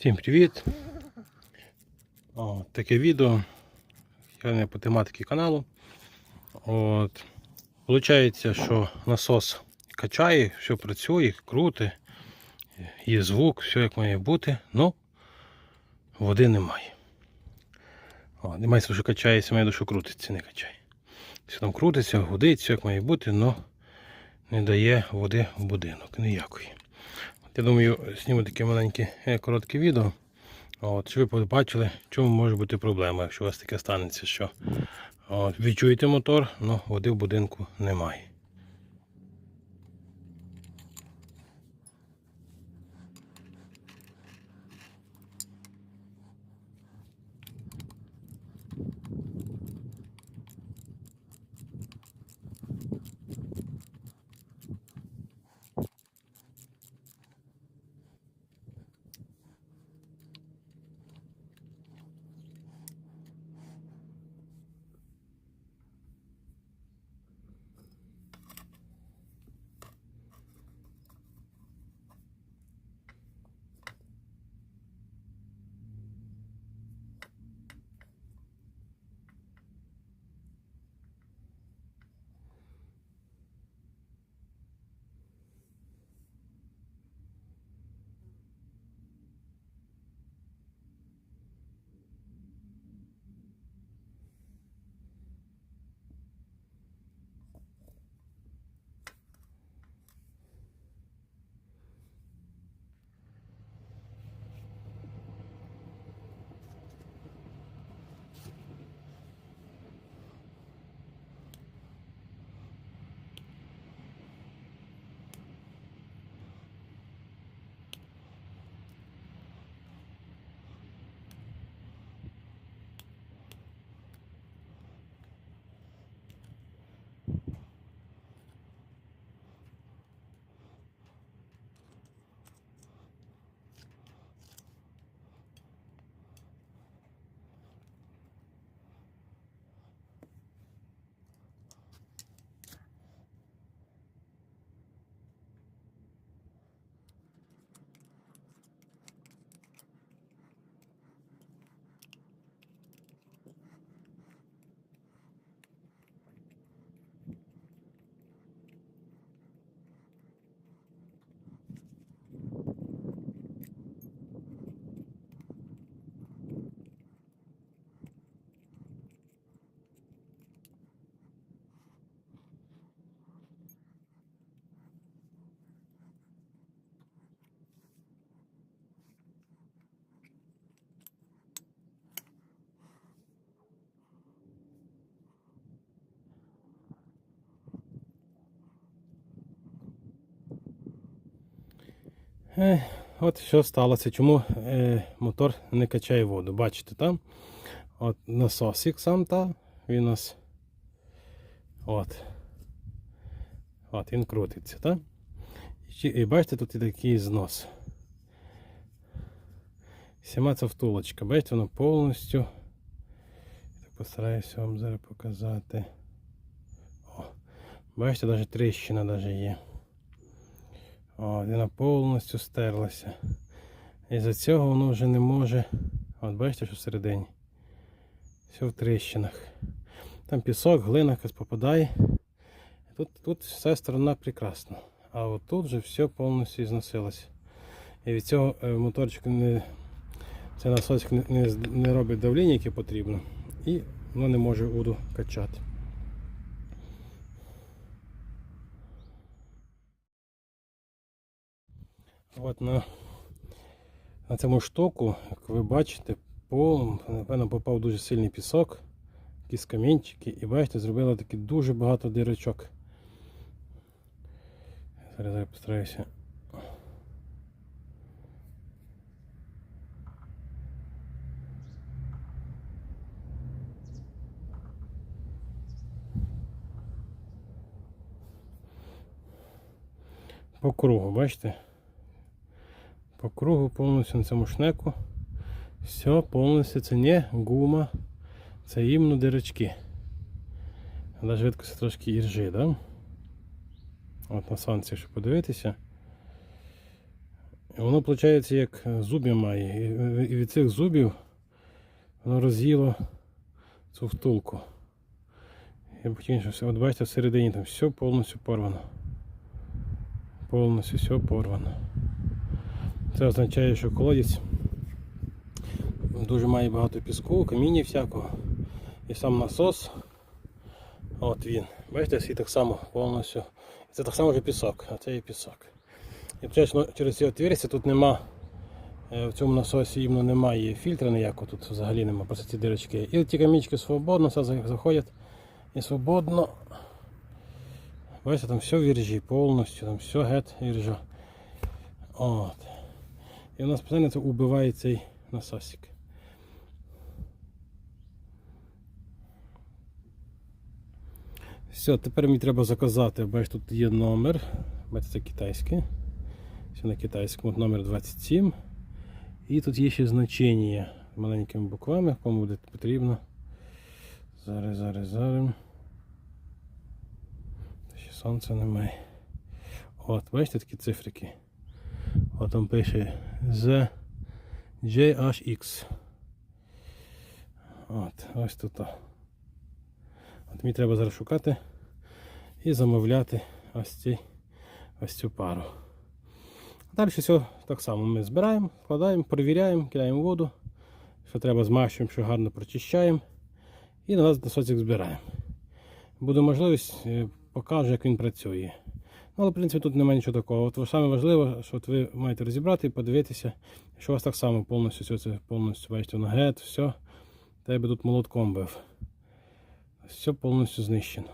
Всім привіт! О, таке відео. Я по тематиці каналу. От. Получається, що насос качає, все працює, круте, є звук, все як має бути, але води немає. О, немає, що качається, має що крутиться, не качає. Все там крутиться, гудить, все як має бути, але не дає води в будинок ніякої. Я думаю, сніму таке маленьке е, коротке відео. От, щоб ви побачили, в чому може бути проблема, якщо у вас таке станеться, що от, відчуєте мотор, але води в будинку немає. Е, От що сталося, чому е, мотор не качає воду. Бачите там? От насосик сам та, він у нас. От. От він крутиться, так? І, і бачите, тут і такий знос. Сама ця втулочка, бачите, воно повністю. Так постараюся вам зараз показати. О, бачите, навіть тріщина навіть є. О, вона повністю стерлася. І за цього воно вже не може. От бачите, що всередині. Все в тріщинах. Там пісок, глина якась попадає. Тут, тут вся сторона прекрасна. А от тут вже все повністю зносилося. І від цього е, моторчик не, цей насосик не, не, не робить давлення, яке потрібно. І воно не може воду качати. От на, на цьому штоку, як ви бачите, по, напевно, попав дуже сильний пісок, якісь камінчики, і бачите, зробило таки дуже багато дирочок. Зараз я постараюся. По кругу, бачите? По кругу повністю на цьому шнеку. Все повністю це не гума, це іменно дирочки. Навіть видко це трошки іржи, да? От на сонці, якщо подивитися. Воно, виходить, як зубів має. І- від цих зубів воно роз'їло цю втулку. Я б хотів, що все. От бачите, всередині там все повністю порвано. Повністю все порвано. Це означає, що колодязь дуже має багато піску, каміння всякого. І сам насос. От він. Бачите, всі так само повністю. Це так само вже пісок, а це і пісок. І почасно через ці отвірці тут нема. е, В цьому насосі іменно немає фільтра ніякого, тут взагалі немає, просто ці дирочки. І ті камінчики свободно все заходять і свободно. Бачите, там все віржі, повністю, там все гет віржа. От. І у нас постійно це убиває цей насосик. Все, тепер мені треба заказати. Бачите, тут є номер. Бачите, це китайське. Все на китайському, номер 27. І тут є ще значення маленькими буквами, кому буде потрібно. Зараз, зараз, зараз. Ще сонця немає. От, бачите такі цифрики. От там пише Z JHX. От, ось тут. От мені треба зараз шукати і замовляти ось, ці, ось цю пару. Далі все так само ми збираємо, складаємо, перевіряємо, кидаємо воду. Що треба змащуємо, що гарно прочищаємо. І на нас збираємо. Буде можливість, е, покажу, як він працює. Ну, але в принципі тут немає нічого такого. От саме важливо, що от ви маєте розібрати і подивитися, що у вас так само повністю все це повністю бачите, нагет, гет, все. Та я би тут молотком бив. Все повністю знищено.